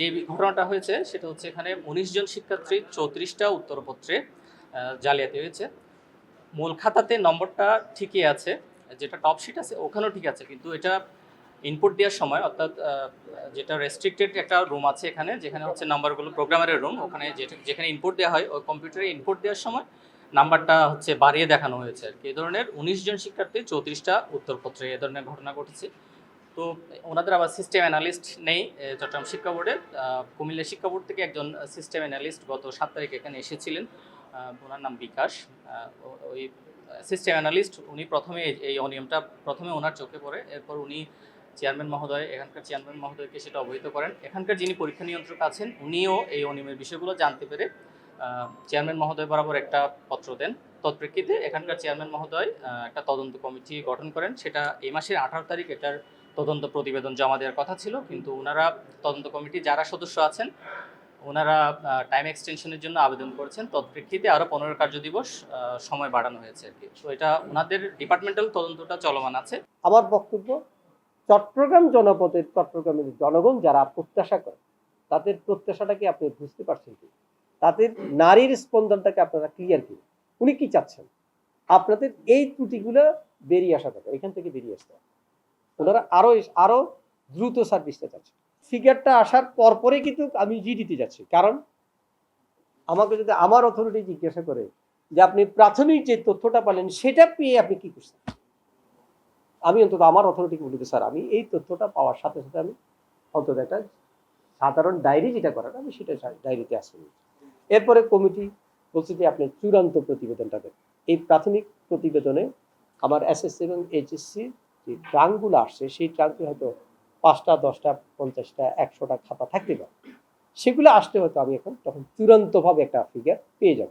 যে ঘটনাটা হয়েছে, সেটা হচ্ছে এখানে উনিশ জন শিক্ষার্থীর চৌত্রিশটা উত্তরপত্রে জালিয়াতি হয়েছে। মূল খাতাতে নম্বরটা ঠিকই আছে, যেটা টপ শিট আছে, ওখানেও ঠিক আছে, কিন্তু এটা ইনপুট দেওয়ার সময়, অর্থাৎ যেটা রেস্ট্রিক্টেড একটা রুম আছে এখানে, যেখানে হচ্ছে নাম্বারগুলো প্রোগ্রামারের রুম ওখানে যেখানে ইনপুট দেওয়া হয়, ওই কম্পিউটারে ইনপুট দেওয়ার সময় নাম্বারটা হচ্ছে বাড়িয়ে দেখানো হয়েছে আর কি। এ ধরনের উনিশ জন শিক্ষার্থী চৌত্রিশটা উত্তরপত্রে এ ধরনের ঘটনা ঘটেছে। তো ওনাদের আবার সিস্টেম অ্যানালিস্ট নেই চট্টগ্রাম শিক্ষা বোর্ডের কুমিল্লা শিক্ষা বোর্ড থেকে একজন সিস্টেম অ্যানালিস্ট গত সাত তারিখ এখানে এসেছিলেন। ওনার নাম বিকাশ। ওই সিস্টেম অ্যানালিস্ট উনি প্রথমে এই- অনিয়মটা প্রথমে ওনার চোখে পড়ে, এরপর উনি চেয়ারম্যান মহোদয়, এখানকার চেয়ারম্যান মহোদয়কে সেটা অবহিত করেন। এখানকার যিনি পরীক্ষা নিয়ন্ত্রক আছেন, উনিও এই অনিয়মের বিষয়গুলো জানতে পেরে চেয়ারম্যান মহোদয় বরাবর একটা পত্র দেন। তৎপ্রেক্ষিতে এখানকার চেয়ারম্যান মহোদয় একটা তদন্ত কমিটি গঠন করেন। সেটা এই মাসের আঠারো তারিখ এটার তদন্ত প্রতিবেদন জমা দেওয়ার কথা ছিল, কিন্তু ওনারা তদন্ত কমিটি যারা সদস্য আছেন ওনারা টাইম এক্সটেনশনের জন্য আবেদন করেছেন। তৎপ্রেক্ষিতে আরও পনেরো কার্য দিবস সময় বাড়ানো হয়েছে আর কি। তো এটা ওনাদের ডিপার্টমেন্টাল তদন্তটা চলমান আছে। আমার বক্তব্য, চট্টগ্রাম জনপদের, চট্টগ্রামের জনগণ যারা প্রত্যাশা করে, তাদের প্রত্যাশাটাকে আপনি বুঝতে পারছেন কি? তাদের নারীর স্পন্দনটাকে আপনারা ক্লিয়ার কি? উনি কি চাচ্ছেন? আপনাদের এই ত্রুটিগুলো বেরিয়ে আসা দরকার এখান থেকে বেরিয়ে আসতে হবে। ওনারা আরও আরও দ্রুত সার্ভিসটা চাচ্ছে। ফিগারটা আসার পরপরে কিন্তু আমি জিডিতে যাচ্ছি। কারণ আমাকে যদি আমার অথরিটি জিজ্ঞাসা করে যে আপনি প্রাথমিক যে তথ্যটা পালেন, সেটা পেয়ে আপনি কি করছেন? আমি অন্তত আমার অথরিটিকে বলি স্যার, আমি এই তথ্যটা পাওয়ার সাথে সাথে আমি অন্তত একটা সাধারণ ডায়েরি যেটা করার, আমি সেটা ডায়েরিতে আসিনি। এরপরে কমিটি বলছে যে, আপনি চূড়ান্ত প্রতিবেদনটা দেন। এই প্রাথমিক প্রতিবেদনে আমার এসএসসি এবং এইচএসসি যে ট্রাঙ্কগুলো আসছে, সেই ট্রাঙ্কে হয়তো পাঁচটা, দশটা, পঞ্চাশটা, একশোটা খাতা থাকতে পারে। সেগুলো আসতে হয়তো আমি এখন তখন চূড়ান্তভাবে একটা ফিগার পেয়ে যাব।